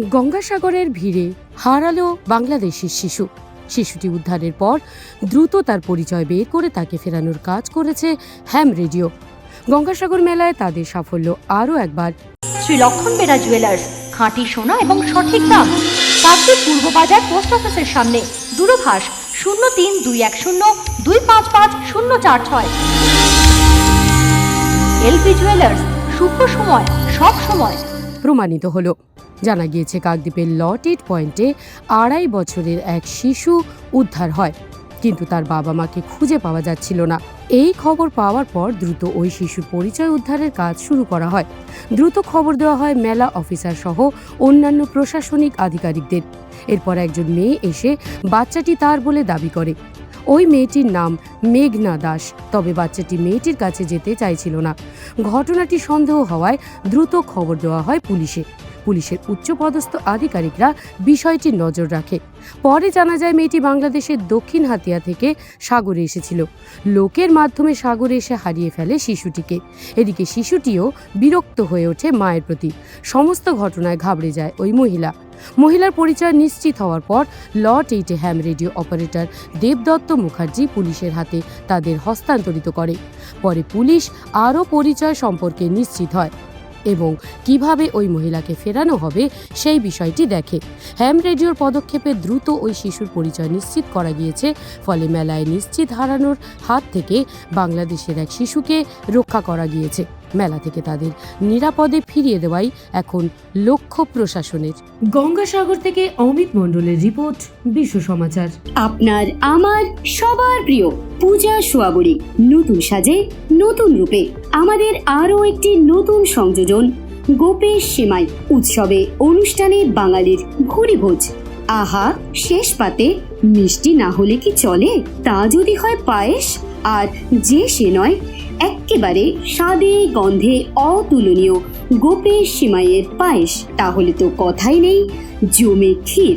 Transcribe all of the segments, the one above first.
গঙ্গাসাগরের ভিড়ে হারালো বাংলাদেশের শিশু। শিশুটি উদ্ধারের পর দ্রুত তার পরিচয় বের করে তাকে ফেরানোর কাজ করেছে হ্যাম রেডিও। গঙ্গাসাগর মেলায় তাদের সাফল্য আরও একবার। শ্রী লক্ষণ বেরা জুয়েলার্স খাঁটি সোনা এবং সঠিক দাম। কাকদ্বীপ পূর্ব বাজার পোস্ট অফিসের সামনে। দূরভাষ শূন্য তিন দুই এক শূন্য দুই পাঁচ পাঁচ শূন্য চার ছয়। এলপি জুয়েলার্স শুভ সময় সব সময়। প্রমাণিত হলো। জানা গিয়েছে, কাকদ্বীপের লটেড পয়েন্টে আড়াই বছরের এক শিশু উদ্ধার হয়। কিন্তু তার বাবা মাকে খুঁজে পাওয়া যাচ্ছিল না। এই খবর পাওয়ার পর দ্রুত ওই শিশুর পরিচয় উদ্ধারের কাজ শুরু করা হয়। দ্রুত খবর দেওয়া হয় মেলা অফিসার সহ অন্যান্য প্রশাসনিক আধিকারিকদের। এরপর একজন মেয়ে এসে বাচ্চাটি তার বলে দাবি করে। ওই মেয়েটির নাম মেঘনা দাস, তবে বাচ্চাটি মেয়েটির কাছে যেতে চাইছিল না। ঘটনাটি সন্দেহ হওয়ায় দ্রুত খবর দেওয়া হয় পুলিশে। পুলিশের উচ্চপদস্থ আধিকারিকরা বিষয়টি নজর রাখে। পরে জানা যায়, মেয়েটি বাংলাদেশের দক্ষিণ হাতিয়া থেকে সাগরে এসেছিল। লোকের মাধ্যমে সাগরে এসে হারিয়ে ফেলে শিশুটিকে। এদিকে শিশুটিও বিরক্ত হয়ে ওঠে মায়ের প্রতি। সমস্ত ঘটনায় ঘাবড়ে যায় ওই মহিলা। মহিলার পরিচয় নিশ্চিত হওয়ার পর লট এইটে ham radio operator Debdutta Mukherjee পুলিশের হাতে তাদের হস্তান্তরিত করে। পরে পুলিশ আরও পরিচয় সম্পর্কে নিশ্চিত হয়। এবং কীভাবে ওই মহিলাকে ফেরানো হবে সেই বিষয়টি দেখে। হ্যাম রেডিওর পদক্ষেপে দ্রুত ওই শিশুর পরিচয় নিশ্চিত করা গিয়েছে। ফলে মেলায় নিশ্চিত হারানোর হাত থেকে বাংলাদেশের এক শিশুকে রক্ষা করা গিয়েছে। মেলা থেকে তাদের নিরাপদে ফিরিয়ে দেওয়াই এখন লক্ষ্য প্রশাসনের। গঙ্গাসাগর থেকে অমিত মণ্ডলের রিপোর্ট বিশ্ব সমাচার। আপনার আমার সবার প্রিয় পূজা সোয়াবড়ি নতুন সাজে, নতুন রূপে। আমাদের আরও একটি নতুন সংযোজন, গোপেশ সেমাই উৎসবে অনুষ্ঠানে বাঙালির ভুরিভোজ আহা, শেষ পাতে? মিষ্টি না হলে কি চলে? তা যদি হয় পায়েস, আর যে সে নয়, এক্কেবারে স্বাদে গন্ধে অতুলনীয় গোপেশ সেমাইয়ের পায়েস। তাহলে তো কথাই নেই, জমে ক্ষীর।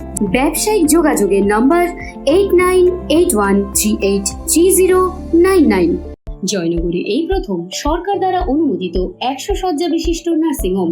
ব্যবসায়িক যোগাযোগের নম্বর eight nine eight one three eight three zero nine nine জয়নগরে এই প্রথম সরকার দ্বারা অনুমোদিত একশো শয্যা বিশিষ্ট নার্সিংহোম